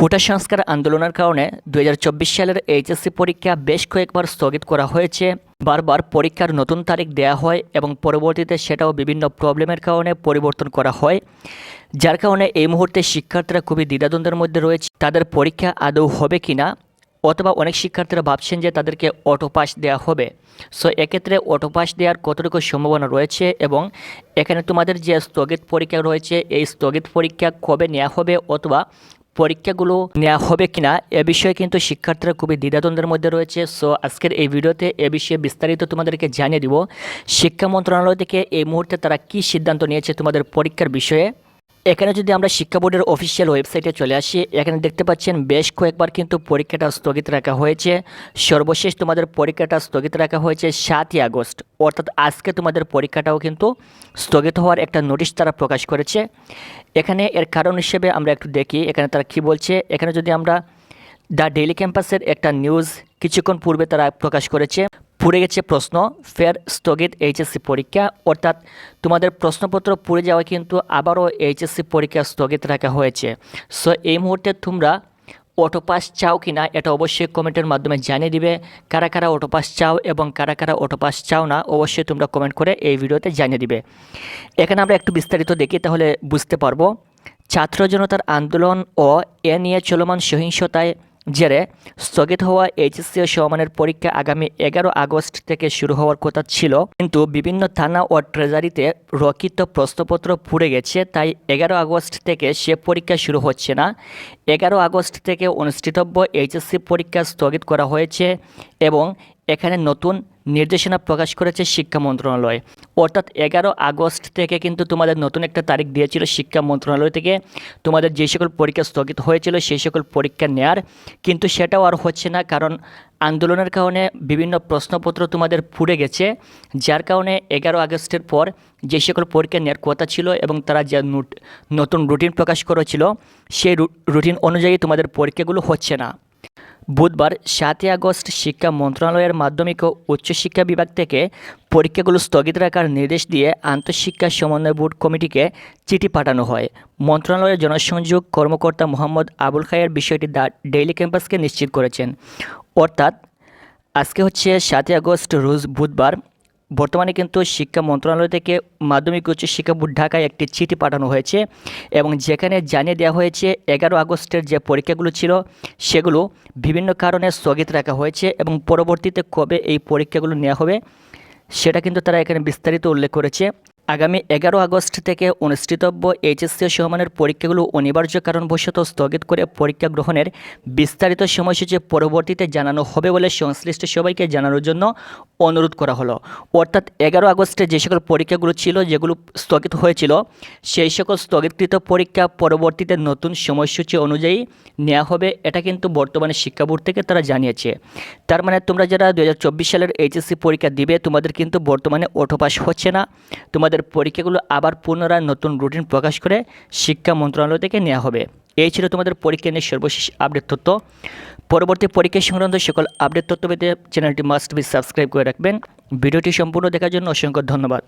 কোটা সংস্কার আন্দোলনের কারণে দু হাজার চব্বিশ সালের এইচএসসি পরীক্ষা বেশ কয়েকবার স্থগিত করা হয়েছে। বারবার পরীক্ষার নতুন তারিখ দেওয়া হয় এবং পরবর্তীতে সেটাও বিভিন্ন প্রবলেমের কারণে পরিবর্তন করা হয়। যার কারণে এই মুহূর্তে শিক্ষার্থীরা খুবই দ্বিধাদ্বন্দ্বের মধ্যে রয়েছে, তাদের পরীক্ষা আদৌ হবে কি না অথবা অনেক শিক্ষার্থীরা ভাবছেন যে তাদেরকে অটো পাস দেওয়া হবে। সো এক্ষেত্রে অটো পাস দেওয়ার কতটুকু সম্ভাবনা রয়েছে এবং এখানে তোমাদের যে স্থগিত পরীক্ষা রয়েছে, এই স্থগিত পরীক্ষা কবে নেওয়া হবে অথবা পরীক্ষাগুলো নেওয়া হবে কিনা, এ বিষয়ে কিন্তু শিক্ষার্থীরা খুবই দ্বিধাদ্বন্দ্বের মধ্যে রয়েছে। সো আজকের এই ভিডিওতে এ বিষয়ে বিস্তারিত তোমাদেরকে জানিয়ে দিব। শিক্ষা মন্ত্রণালয় থেকে এই মুহূর্তে তারা কি সিদ্ধান্ত নিয়েছে তোমাদের পরীক্ষার বিষয়ে। এখানে যদি আমরা শিক্ষা বোর্ডের অফিসিয়াল ওয়েবসাইটে চলে আসি, এখানে দেখতে পাচ্ছেন বেশ কয়েকবার কিন্তু পরীক্ষাটা স্থগিত রাখা হয়েছে। সর্বশেষ তোমাদের পরীক্ষাটা স্থগিত রাখা হয়েছে সাতই আগস্ট। অর্থাৎ আজকে তোমাদের পরীক্ষাটাও কিন্তু স্থগিত হওয়ার একটা নোটিশ তারা প্রকাশ করেছে। এখানে এর কারণ হিসেবে আমরা একটু দেখি, এখানে তারা কি বলছে? এখানে যদি আমরা দ্য ডেইলি ক্যাম্পাসের একটা নিউজ কিছুক্ষণ পূর্বে তারা প্রকাশ করেছে। পুড়ে গেছে প্রশ্ন, ফের স্থগিত এইচএসসি পরীক্ষা। অর্থাৎ তোমাদের প্রশ্নপত্র পুড়ে যাওয়া কিন্তু আবারও এইচএসসি পরীক্ষা স্থগিত রাখা হয়েছে। সো এই মুহূর্তে তোমরা অটোপাস চাও কি না এটা অবশ্যই কমেন্টের মাধ্যমে জানিয়ে দিবে। কারা কারা অটোপাস চাও এবং কারা কারা অটোপাস চাও না, অবশ্যই তোমরা কমেন্ট করে এই ভিডিওতে জানিয়ে দিবে। এখানে আমরা একটু বিস্তারিত দেখি, তাহলে বুঝতে পারব। ছাত্র জনতার আন্দোলন ও এ নিয়ে চলমান সহিংসতায় জেরে স্থগিত হওয়া এইচএসসি সমানের পরীক্ষা আগামী এগারো আগস্ট থেকে শুরু হওয়ার কথা ছিল। কিন্তু বিভিন্ন থানা ও ট্রেজারিতে রক্ষিত প্রশ্নপত্র পুড়ে গেছে, তাই এগারো আগস্ট থেকে সে পরীক্ষা শুরু হচ্ছে না। এগারো আগস্ট থেকে অনুষ্ঠিতব্য এইচএসসি পরীক্ষা স্থগিত করা হয়েছে এবং এখানে নতুন নির্দেশনা প্রকাশ করেছে শিক্ষা মন্ত্রণালয়। অর্থাৎ এগারো আগস্ট থেকে কিন্তু তোমাদের নতুন একটা তারিখ দিয়েছিল শিক্ষা মন্ত্রণালয় থেকে। তোমাদের যে সকল পরীক্ষা স্থগিত হয়েছিল সেই সকল পরীক্ষা নেয়ার। কিন্তু সেটাও আর হচ্ছে না, কারণ আন্দোলনের কারণে বিভিন্ন প্রশ্নপত্র তোমাদের পুড়ে গেছে, যার কারণে এগারো আগস্টের পর যে সকল পরীক্ষা নেওয়ার কথা ছিল এবং তারা যে নতুন রুটিন প্রকাশ করেছিল, সেই রুটিন অনুযায়ী তোমাদের পরীক্ষাগুলো হচ্ছে না। বুধবার সাতই আগস্ট শিক্ষা মন্ত্রণালয়ের মাধ্যমিক ও উচ্চশিক্ষা বিভাগ থেকে পরীক্ষাগুলো স্থগিত রাখার নির্দেশ দিয়ে আন্তঃশিক্ষা সমন্বয় বোর্ড কমিটিকে চিঠি পাঠানো হয়। মন্ত্রণালয়ের জনসংযোগ কর্মকর্তা মোহাম্মদ আবুল খায়ের বিষয়টি দা ডেইলি ক্যাম্পাসকে নিশ্চিত করেছেন। অর্থাৎ আজকে হচ্ছে সাতই আগস্ট, রোজ বুধবার। বর্তমানে কিন্তু শিক্ষা মন্ত্রণালয় থেকে মাধ্যমিক উচ্চ শিক্ষা বোর্ড ঢাকায় একটি চিঠি পাঠানো হয়েছে এবং যেখানে জানিয়ে দেওয়া হয়েছে, এগারো আগস্টের যে পরীক্ষাগুলো ছিল, সেগুলো বিভিন্ন কারণে স্থগিত রাখা হয়েছে এবং পরবর্তীতে কবে এই পরীক্ষাগুলো নেওয়া হবে, সেটা কিন্তু তারা এখানে বিস্তারিত উল্লেখ করেছে। আগামী এগারো আগস্ট থেকে অনুষ্ঠিতব্য এইচএসসি সমানের পরীক্ষাগুলো অনিবার্য কারণবশত স্থগিত করে পরীক্ষা গ্রহণের বিস্তারিত সময়সূচি পরবর্তীতে জানানো হবে বলে সংশ্লিষ্ট সবাইকে জানানোর জন্য অনুরোধ করা হলো। অর্থাৎ এগারো আগস্টে যে সকল পরীক্ষাগুলো ছিল, যেগুলো স্থগিত হয়েছিল, সেই সকল স্থগিতকৃত পরীক্ষা পরবর্তীতে নতুন সময়সূচি অনুযায়ী নেওয়া হবে, এটা কিন্তু বর্তমানে শিক্ষা বোর্ড থেকে তারা জানিয়েছে। তার মানে তোমরা যারা দু হাজার চব্বিশ সালের এইচএসসি পরীক্ষা দিবে, তোমাদের কিন্তু বর্তমানে অটোপাস হচ্ছে না। তোমাদের পরীক্ষাগুলো আবার পুনরায় নতুন রুটিন প্রকাশ করে শিক্ষা মন্ত্রণালয় থেকে নেওয়া হবে। এই ছিল তোমাদের পরীক্ষা নিয়ে সর্বশেষ আপডেট তথ্য। পরবর্তী পরীক্ষা সংক্রান্ত সকল আপডেট তথ্য পেতে চ্যানেলটি মাস্ট বি সাবস্ক্রাইব করে রাখবেন। ভিডিওটি সম্পূর্ণ দেখার জন্য অসংখ্য ধন্যবাদ।